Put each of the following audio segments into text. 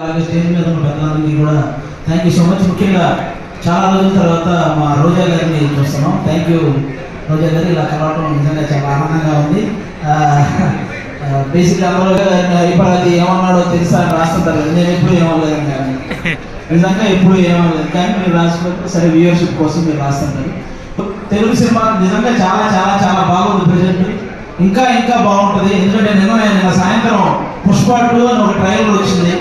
అలాగే స్టేజ్ మీద ఉన్న పెద్దలందరికీ కూడా థ్యాంక్ యూ సో మచ్ ముఖ్యంగా చాలా రోజుల తర్వాత మా రోజా గారిని చూస్తున్నాం. థ్యాంక్ యూ రోజా గారు. ఇలా కలవటం నిజంగా చాలా ఆనందంగా ఉంది. బేసిక్ అందరూ ఇప్పుడు అది ఏమన్నాడో తెలుసా అని రాస్తుంటారు నేను ఎప్పుడు ఏమనలేదు కానీ. నిజంగా ఎప్పుడు ఏమవ్వలేదు కానీ మీరు రాసినప్పుడు సరే వ్యూవర్షిప్ కోసం మీరు రాస్తుంటారు. తెలుగు సినిమా నిజంగా చాలా చాలా చాలా బాగుంది ప్రజెంట్ ఇంకా ఇంకా బాగుంటుంది. ఎందుకంటే నిన్న నిన్న సాయంత్రం పుష్ప టూ అని ఒక ట్రైలర్ వచ్చింది.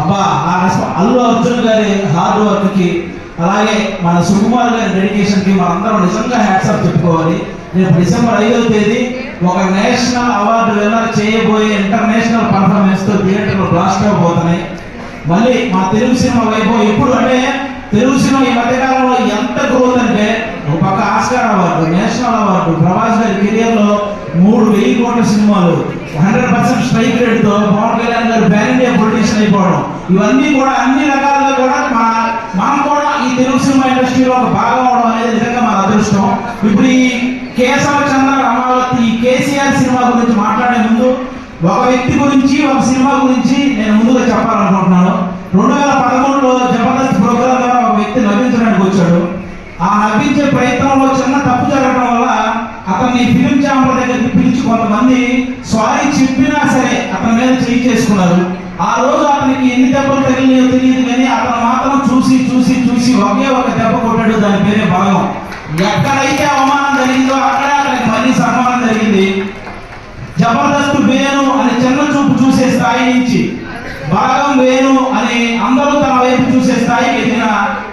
అబ్బా ఆ అల్లు అర్జున్ గారి హార్డ్ వర్క్కి అలాగే మన సుకుమార్ గారి డెడికేషన్కి మనందరం నిజంగా హ్యాట్సాప్ చెప్పుకోవాలి. రేపు డిసెంబర్ ఐదవ తేదీ ఒక నేషనల్ అవార్డు విన్నర్ చేయబోయే ఇంటర్నేషనల్ పర్ఫార్మెన్స్తో థియేటర్లో బ్లాస్ట్ అవబోతున్నాయి. మళ్ళీ మా తెలుగు సినిమా వైభవం ఎప్పుడు అంటే తెలుగు సినిమా ఈ మధ్యకాలంలో ఎంత గ్రోత్ అంటే ఒక పక్క Oscar award national award Prabhas గారి కెరియర్లో మూడు వెయ్యి కోట్ల సినిమాలు. హండ్రెడ్ పర్సెంట్ స్ట్రైక్ రేట్తో పవన్ కళ్యాణ్ గారు బ్యాన్ ఇండియా పొలిటీషియన్ అయిపోవడం. ఇవన్నీ కూడా అన్ని రకాలుగా కూడా మా మనం కూడా ఈ తెలుగు సినిమా ఇండస్ట్రీలో ఒక భాగం అవడం అనేది నిజంగా మన అదృష్టం. ఇప్పుడు ఈ కేశవ చంద్ర రమావతి ఈ కేసీఆర్ సినిమా గురించి మాట్లాడే ముందు ఒక వ్యక్తి గురించి ఒక సినిమా గురించి నేను ముందుగా చెప్పాలనుకుంటున్నాను. రెండు వేల పదమూడులో జబర్దస్త్ ప్రోగ్రామ్ ద్వారా ఒక వ్యక్తి నవ్వించడానికి వచ్చాడు. ఆ నవ్వించే ప్రయత్నంలో చిన్న కొంతమంది సారీ చెప్పినా సరే అతని మీద చేయి చేసుకున్నారు. ఆ రోజు అతనికి ఎన్ని దెబ్బలు తగిలినాయో తెలియదు కానీ అతను మాత్రం చూసి చూసి చూసి ఒకే ఒక దెబ్బ కొట్టాడు. దాని పేరే బలగం ఎక్కడైతే అవమానం జరిగిందో అక్కడే అతనికి మళ్ళీ సన్మానం జరిగింది. జబర్దస్త్ వేణు అని చిన్న చూపు చూసే స్థాయి నుంచి భాగం వేణు అని అందరూ తన వైపు చూసే స్థాయికి ఎదిగిన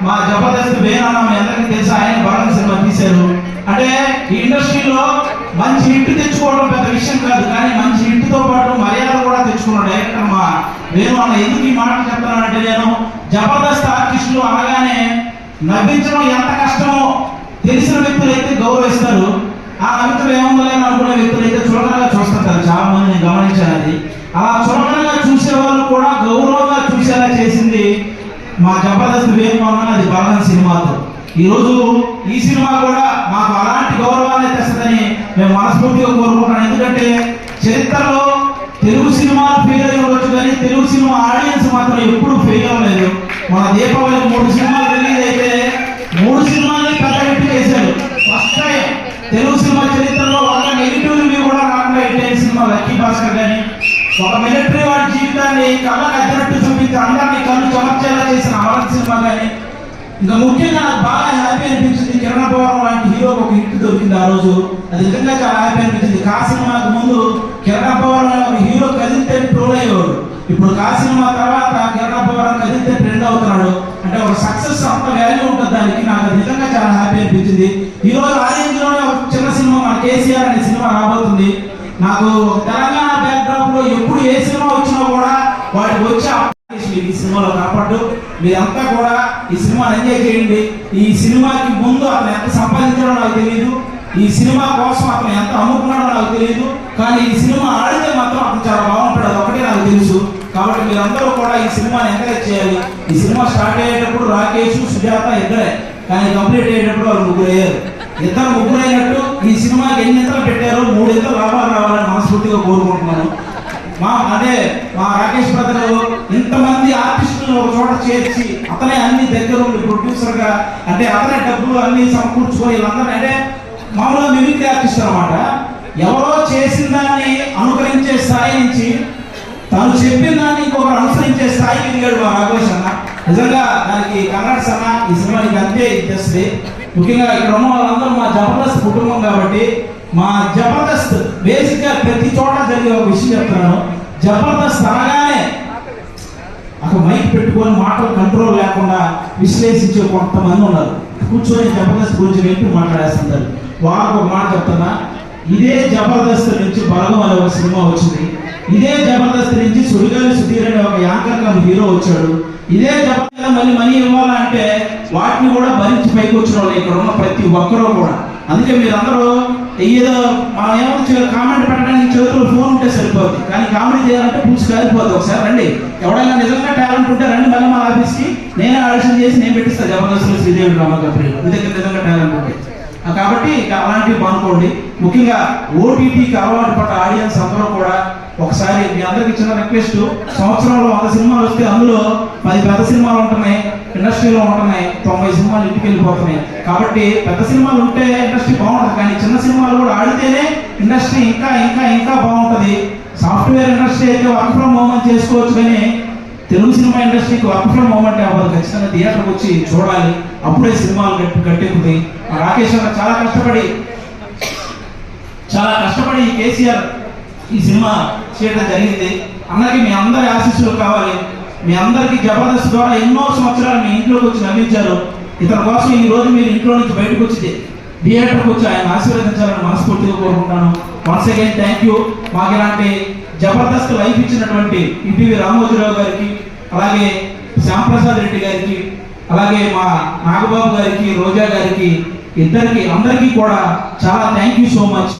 మా జబర్దస్త్ వేణు అన్న మీ అందరికీ తెలుసు? ఆయన భాగం సినిమా తీశారు. అంటే ఈ ఇండస్ట్రీలో మంచి ఇంటి తెచ్చుకోవడం పెద్ద విషయం కాదు కానీ మంచి ఇంటితో పాటు మర్యాద కూడా తెచ్చుకున్నాడు డైరెక్టర్ మా వేణు అన్న. ఎందుకు ఈ మాట చెప్తానంటే నేను జబర్దస్త్ ఆర్టిస్టులు అనగానే నవ్వించడం ఎంత కష్టమో తెలిసిన వ్యక్తులు అయితే గౌరవిస్తారు. ఆ నవ్వించడం ఏముందలే అని అనుకునే వ్యక్తులు అయితే చులకనగా చూస్తుంటారు చాలా మంది నేను గమనించాను అది అలా చులకనగా చూసే వాళ్ళు కూడా గౌరవంగా చూసేలా చేసింది మా జబర్దస్త్ వేరు అది బలగం సినిమాతో. ఈరోజు ఈ సినిమా కూడా మాకు అలాంటి గౌరవాన్ని తెస్తుందని మేము మనస్ఫూర్తిగా కోరుకుంటున్నాం. ఎందుకంటే చరిత్రలో తెలుగు సినిమాలు ఫెయిల్ అయి ఉండొచ్చు కానీ తెలుగు సినిమా ఆడియన్స్ మాత్రం ఎప్పుడు ఫెయిల్ అవ్వలేదు. మన దీపావళి మూడు సినిమాలు రిలీజ్ అయితే మూడు సినిమాలు పెద్ద హిట్ చేశారు. ఫస్ట్ టైం తెలుగు సినిమా చరిత్రలో ఒక నెగిటివ్ రివ్యూ కూడా రాకుండా హిట్ అయిన సినిమా లక్కీ భాస్కర్ కానీ ఒక మిలిటరీ వాడి జీవితాన్ని కళ్ళకు అద్దినట్టు చూపించి అందరినీ కళ్ళు చమర్చేలా చేసిన అమరన్ సినిమా కానీ ఇంకా ముఖ్యంగా నాకు బాగా హ్యాపీ అనిపించింది కిరణ్ పవన్ లాంటి హీరోకి ఒక హిట్ దొరికింది ఆ రోజు. అది నిజంగా చాలా హ్యాపీ అనిపించింది. కా సినిమాకు ముందు కిరణ్ పవన్ ఒక హీరో కదిలితే ట్రోల్ అయ్యేవాడు. ఇప్పుడు కా సినిమా తర్వాత కిరణ్ పవన్ కదిలితే ట్రెండ్ అవుతున్నాడు. అంటే ఒక సక్సెస్ అంత వాల్యూ ఉంటుంది దానికి. నాకు నిజంగా చాలా హ్యాపీ అనిపించింది. ఈ రోజు లోనే ఒక చిన్న సినిమా మన కేసీఆర్ అనే సినిమా రాబోతుంది. నాకు తెలంగాణ బ్యాక్డ్రాప్లో ఎప్పుడు ఏ సినిమా వచ్చినా కూడా వాటికి వచ్చే ఈ సినిమాలో కాపాడు. మీరంతా కూడా ఈ సినిమాని ఎంజాయ్ చేయండి. ఈ సినిమాకి ముందు అతను ఎంత సంపాదించాడో నాకు తెలియదు ఈ సినిమా కోసం అతను ఎంత అమ్ముకున్నాడో నాకు తెలియదు కానీ ఈ సినిమా ఆడితే మాత్రం అతను చాలా బాగుంటాడు. అది ఒకటే నాకు తెలుసు. కాబట్టి మీరందరూ కూడా ఈ సినిమాని ఎంకరేజ్ చేయాలి. ఈ సినిమా స్టార్ట్ అయ్యేటప్పుడు రాకేష్ సుజాత ఇద్దరే. కానీ కంప్లీట్ అయ్యేటప్పుడు వాళ్ళు ముగ్గురు అయ్యారు. ఇద్దరు ముగ్గురు అయినట్టు ఈ సినిమాకి ఎన్ని ఇంతలు పెట్టారో మూడు ఇంతలు లాభాలు రావాలని మనస్ఫూర్తిగా కోరుకుంటున్నాను. మా అదే మా రాకేష్ బ్రదర్ ఆర్టిస్టులను ఒక చోట చేర్చి అతనే అన్ని దగ్గర ఉండి ప్రొడ్యూసర్గా అంటే అతనే డబ్బులు అన్ని సమకూర్చుకొని వీళ్ళందరూ అంటే మామూలుగా మిమిక్రీ ఆర్టిస్ట్ అనమాట ఎవరో చేసిన దాన్ని అనుకరించే స్థాయి నుంచి తను చెప్పిన దాన్ని ఇంకొకరు అనుసరించే స్థాయికి ఎదిగాడు మా రాఘవేష్ అన్న. నిజంగా దానికి కన్నడ అన్న ఈ సినిమానికి అంతే ఇచ్చేస్తుంది ముఖ్యంగా ఇక్కడ ఉన్న వాళ్ళందరూ మా జబర్దస్త్ కుటుంబం కాబట్టి మా జబర్దస్త్ బేసిక్గా ప్రతి చోట జరిగే ఒక విషయం చెప్తున్నాను. జబర్దస్త్ అనగానే పెట్టుకొని మాటలు కంట్రోల్ లేకుండా విశ్లేషించే కొంతమంది ఉన్నారు. కూర్చొని జబర్దస్త్ గురించి వెళ్ళి మాట్లాడేస్తుంటారు వాళ్ళకు ఒక మాట చెప్తున్నా. ఇదే జబర్దస్త్ నుంచి బలగం అనే ఒక సినిమా వచ్చింది. ఇదే జబర్దస్త్ నుంచి సుడిగాలి సుధీర్ అనే ఒక యాంకర్ కమ్ హీరో వచ్చాడు. ఇదే జబర్దస్త్ మళ్ళీ మనీ ఇవ్వాలంటే వాటిని కూడా భరించి పైకి వచ్చిన వాళ్ళు ఇక్కడ ఉన్న ప్రతి ఒక్కరూ కూడా. అందుకే మీరందరూ ఏదో మా ఏమో కామెంట్ పెట్టడానికి చేతుల్లో ఫోన్ ఉంటే సరిపోద్ది. కానీ కామెడీ చేయాలంటే పూసి కాలిపోద్ది ఒకసారి. రండి. ఎవడైనా నిజంగా టాలెంట్ ఉంటే రండి మళ్ళీ మా ఆఫీస్కి నేనే ఆడిషన్ చేసి నేను పెట్టిస్తాను జబర్దస్త్లో శ్రీదేవి రామకప్రి మీ దగ్గర నిజంగా టాలెంట్ ఉంటే. కాబట్టి ఇక అలాంటివి అనుకోండి ముఖ్యంగా ఓటీటీకి అలవాటు పడ్డ ఆడియన్స్ అందరూ కూడా ఒకసారి మీ అందరికి చిన్న రిక్వెస్ట్ సంవత్సరంలో వంద సినిమాలు వస్తే అందులో పది పెద్ద సినిమాలు ఉంటున్నాయి ఇండస్ట్రీలో ఉంటున్నాయి తొంభై సినిమాలు ఇంటికి వెళ్ళిపోతున్నాయి కాబట్టి పెద్ద సినిమాలు ఉంటే ఇండస్ట్రీ బాగుంటుంది కానీ చిన్న సినిమాలు కూడా ఆడితేనే ఇండస్ట్రీ ఇంకా ఇంకా ఇంకా బాగుంటుంది. సాఫ్ట్వేర్ ఇండస్ట్రీ అయితే వర్క్ ఫ్రమ్ హోమ్ అని చేసుకోవచ్చు కానీ తెలుగు సినిమా ఇండస్ట్రీకి వర్క్ ఫ్రమ్ హోమ్ అంటే అవ్వదు. ఖచ్చితంగా థియేటర్కి వచ్చి చూడాలి. అప్పుడే సినిమాలు గట్టి గట్టెక్కుతాయి రాకేష్ గారు చాలా కష్టపడి చాలా కష్టపడి ఈ కేసీఆర్ ఈ సినిమా చేయడం జరిగింది. అన్నకి మీ అందరి ఆశీస్సులు కావాలి. మీ అందరికి జబర్దస్త్ ద్వారా ఎన్నో సంవత్సరాలు మీ ఇంట్లోకి వచ్చి నవ్వించారు. ఇతని కోసం ఈ రోజు మీరు ఇంట్లో నుంచి బయటకు వచ్చి థియేటర్కి వచ్చి ఆయన ఆశీర్వదించాలని మనస్ఫూర్తిగా కోరుకుంటాను వన్స్ అగైన్ థ్యాంక్ యూ మాకు ఇలాంటి జబర్దస్త్ లైఫ్ ఇచ్చినటువంటి ఈటీవీ రామోజీరావు గారికి అలాగే శ్యాంప్రసాద్ రెడ్డి గారికి అలాగే మా నాగబాబు గారికి రోజా గారికి ఇద్దరికి అందరికీ కూడా చాలా థ్యాంక్ యూ సో మచ్